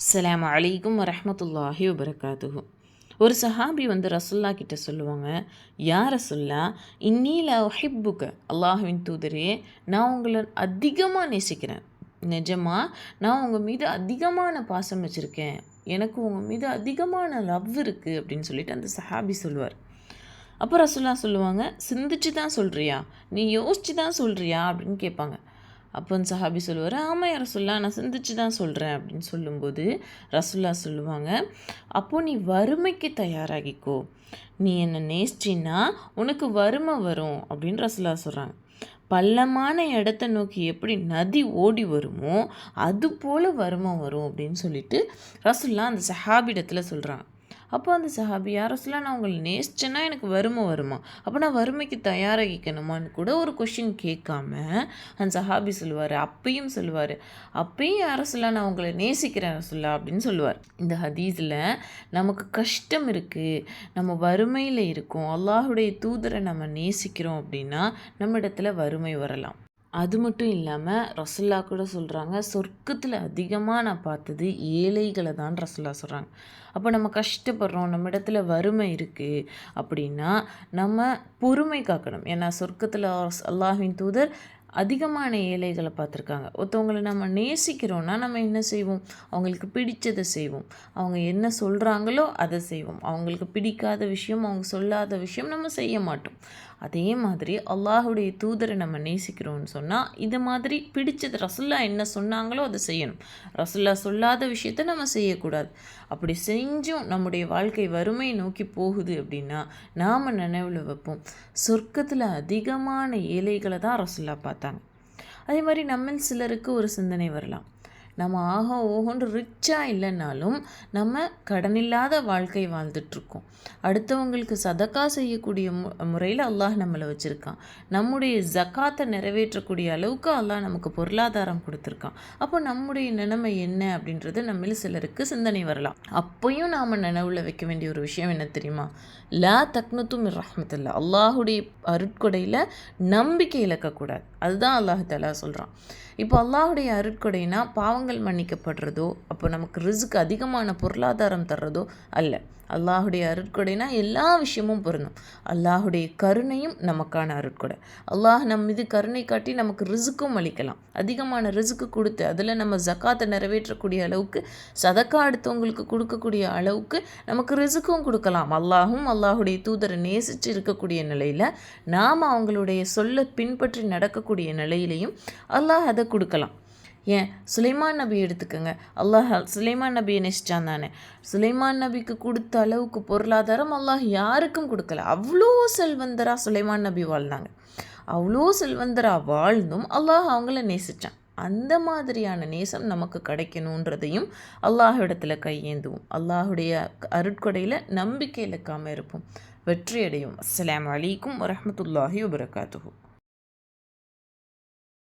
அஸ்லாம் அலைக்கும் வரமத்துல்லாஹி வபரகாத்துஹு. ஒரு சஹாபி வந்து ரசுல்லா கிட்ட சொல்லுவாங்க யார் ரசுல்லா இன்னீல ஒஹிப்புக்க அல்லாஹுவின் தூதரே நான் உங்களை அதிகமாக நேசிக்கிறேன். நிஜமாக நான் உங்கள் மீது அதிகமான பாசம் வச்சுருக்கேன். எனக்கு உங்கள் மீது அதிகமான லவ் இருக்குது அப்படின்னு சொல்லிட்டு அந்த சஹாபி சொல்லுவார். அப்போ ரசுல்லா சொல்லுவாங்க சிந்திச்சு தான் சொல்கிறியா நீ யோசிச்சு தான் சொல்கிறியா அப்படின்னு கேட்பாங்க. அப்போ சஹாபி சொல்லுவார் ஆமாம் ரசுல்லா நான் சிந்திச்சு தான் சொல்கிறேன் அப்படின்னு சொல்லும்போது ரசுல்லா சொல்லுவாங்க அப்போது நீ வறுமைக்கு தயாராகிக்கோ நீ என்னை நேசிச்சின்னா உனக்கு வறுமை வரும் அப்படின்னு ரசுல்லா சொல்கிறாங்க. பள்ளமான இடத்த நோக்கி எப்படி நதி ஓடி வருமோ அது போல் வறுமை வரும் அப்படின்னு சொல்லிட்டு ரசுல்லா அந்த சஹாபிடத்தில் சொல்கிறாங்க. அப்போ அந்த சஹாபி யார் நான் உங்களை நேசிச்சேன்னா எனக்கு வறுமை வருமா? அப்போ நான் வறுமைக்கு தயாராகிக்கணுமான்னு கூட ஒரு கொஷின் கேட்காம அந்த சஹாபி சொல்லுவார் அப்பையும் சொல்லுவார் அப்பையும் யார் நான் உங்களை நேசிக்கிறேன் ரசுல்லா அப்படின்னு சொல்லுவார். இந்த ஹதீஸில் நமக்கு கஷ்டம் இருக்குது நம்ம வறுமையில் இருக்கோம் அல்லாஹுடைய தூதரை நம்ம நேசிக்கிறோம் அப்படின்னா நம்ம இடத்துல வறுமை வரலாம். அது மட்டும் இல்லாமல் ரசல்லா கூட சொல்கிறாங்க சொர்க்கத்தில் அதிகமாக நான் பார்த்தது ஏழைகளை தான் ரசுல்லா சொல்கிறாங்க அப்போ நம்ம கஷ்டப்படுறோம் நம்ம இடத்துல வறுமை இருக்குது அப்படின்னா நம்ம பொறுமை காக்கணும். ஏன்னா சொர்க்கத்தில் அல்லாஹின் தூதர் அதிகமான ஏழைகளை பார்த்துருக்காங்க. ஒருத்தவங்களை நம்ம நேசிக்கிறோன்னா நம்ம என்ன செய்வோம்? அவங்களுக்கு பிடிச்சதை செய்வோம். அவங்க என்ன சொல்கிறாங்களோ அதை செய்வோம். அவங்களுக்கு பிடிக்காத விஷயம் அவங்க சொல்லாத விஷயம் நம்ம செய்ய மாட்டோம். அதே மாதிரி அல்லாஹுடைய தூதரை நம்ம நேசிக்கிறோம்னு சொன்னால் இது மாதிரி பிடிச்சது ரசுல்லா என்ன சொன்னாங்களோ அதை செய்யணும். ரசுல்லா சொல்லாத விஷயத்த நம்ம செய்யக்கூடாது. அப்படி செஞ்சும் நம்முடைய வாழ்க்கை வறுமை நோக்கி போகுது அப்படின்னா நாம் நினைவில் வைப்போம். சொர்க்கத்தில் அதிகமான ஏழைகளை தான் ரசுல்லா பார்த்தாங்க. அதே மாதிரி நம்மில் சிலருக்கு ஒரு சிந்தனை வரலாம். நம்ம ஆக ஓகோன்று ரிச்சாக இல்லைன்னாலும் நம்ம கடனில்லாத வாழ்க்கை வாழ்ந்துட்டுருக்கோம். அடுத்தவங்களுக்கு சதக்கா செய்யக்கூடிய மு முறையில் அல்லாஹ் நம்மளை வச்சுருக்கான். நம்முடைய ஜக்காத்தை நிறைவேற்றக்கூடிய அளவுக்கு அல்லாஹ் நமக்கு பொருளாதாரம் கொடுத்துருக்கான். அப்போ நம்முடைய நிலைமை என்ன அப்படின்றது நம்மள சிலருக்கு சிந்தனை வரலாம். அப்பையும் நாம் நினைவில் வைக்க வேண்டிய ஒரு விஷயம் என்ன தெரியுமா? லா தக்னத்தும் ரஹமத்துல்லா. அல்லாஹுடைய அருட்கொடையில் நம்பிக்கை இழக்கக்கூடாது. அதுதான் அல்லாஹு தலா சொல்கிறான் இப்போ அல்லாஹுடைய அருட்கொடைனா பாவங்கள் மன்னிக்கப்படுறதோ அப்போ நமக்கு ரிஸ்க் அதிகமான பொருளாதாரம் தர்றதோ அல்ல. அல்லாஹுடைய அருட்கொடைனா எல்லா விஷயமும் பொருந்தும். அல்லாஹுடைய கருணையும் நமக்கான அருட்கொடை. அல்லாஹ் நம் மீது கருணை காட்டி நமக்கு ரிசுக்கும் அளிக்கலாம். அதிகமான ரிசுக்கு கொடுத்து அதில் நம்ம ஜக்காத்தை நிறைவேற்றக்கூடிய அளவுக்கு சதக்கா அடுத்தவங்களுக்கு கொடுக்கக்கூடிய அளவுக்கு நமக்கு ரிசுக்கும் கொடுக்கலாம். அல்லாஹும் அல்லாஹுடைய தூதரை நேசித்து இருக்கக்கூடிய நிலையில் நாம் அவங்களுடைய சொல்ல பின்பற்றி நடக்கக்கூடிய நிலையிலையும் அல்லாஹ் அதை கொடுக்கலாம். ஏன்? சுலைமான் நபி எடுத்துக்கோங்க. அல்லாஹ் சுலைமான் நபியை நெசிச்சான் தானே. சுலைமான் நபிக்கு கொடுத்த அளவுக்கு பொருளாதாரம் அல்லாஹ் யாருக்கும் கொடுக்கல. அவ்வளோ செல்வந்தராக சுலைமான் நபி வாழ்ந்தாங்க. அவ்வளோ செல்வந்தராக வாழ்ந்தும் அல்லாஹ் அவங்கள நேசித்தான் அந்த மாதிரியான நேசம் நமக்கு கிடைக்கணுன்றதையும் அல்லாஹிடத்தில் கையேந்துவோம். அல்லாஹுடைய அருட்கொடையில் நம்பிக்கை இழக்காமல் இருப்போம் வெற்றி அடையும் அஸ்லாம் வலைக்கும் வரமத்துல்லாஹி வபரகாத்துஹூ.